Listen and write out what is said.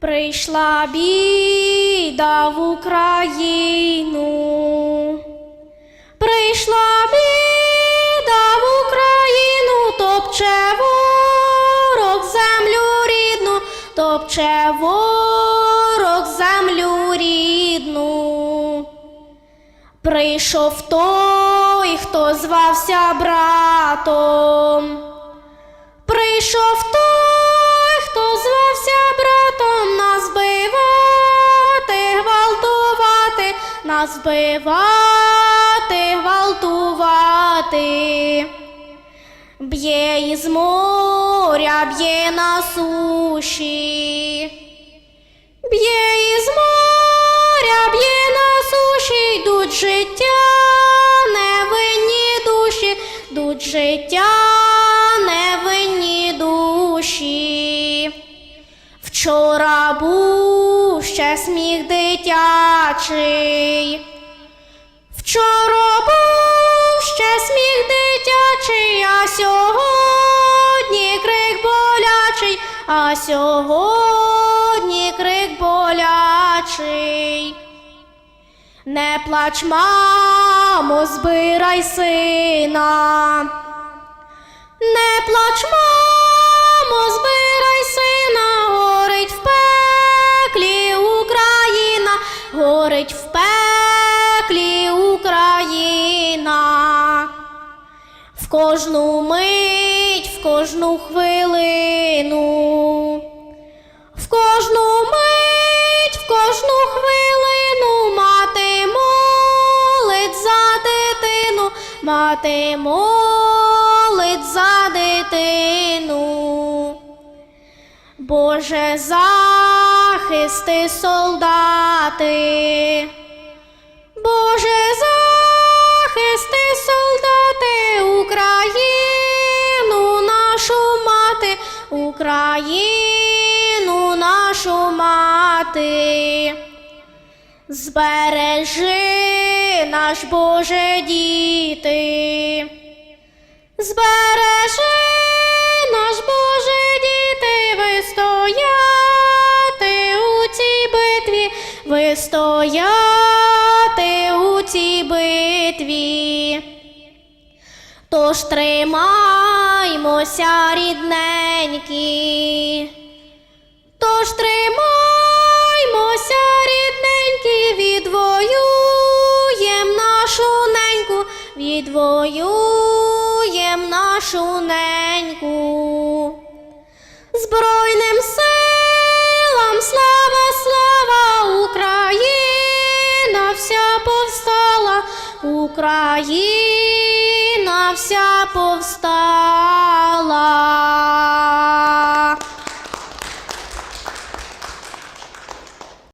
Прийшла біда в Україну. Прийшла біда в Україну, топче ворог землю рідну, топче ворог землю рідну. Прийшов той, хто звався братом. Прийшов той, нас бивати, гвалтувати. Б'є із моря, б'є на суші. Б'є із моря, б'є на суші, йдуть життя, невинні душі, йдуть життя, невинні душі. Вчора був ще сміх дитячий. Вчора був ще сміх дитячий, а сьогодні крик болячий, а сьогодні крик болячий. Не плач, мамо, збирай сина. Не плач, мамо, В кожну мить, в кожну хвилину, в кожну мить, в кожну хвилину мати молить за дитину, мати молить за дитину. Боже, захисти солдати. Україну нашу мати. Збережи наш Боже діти. Збережи наш Боже діти, ви стояти у цій битві, ви стояти у цій битві. Тож тримаймося, рідненькі. Тож тримаймося, рідненькі, відвоюєм нашу неньку, відвоюєм нашу неньку. Збройним силам слава, слава, Україна вся повстала, Україна вся повстала.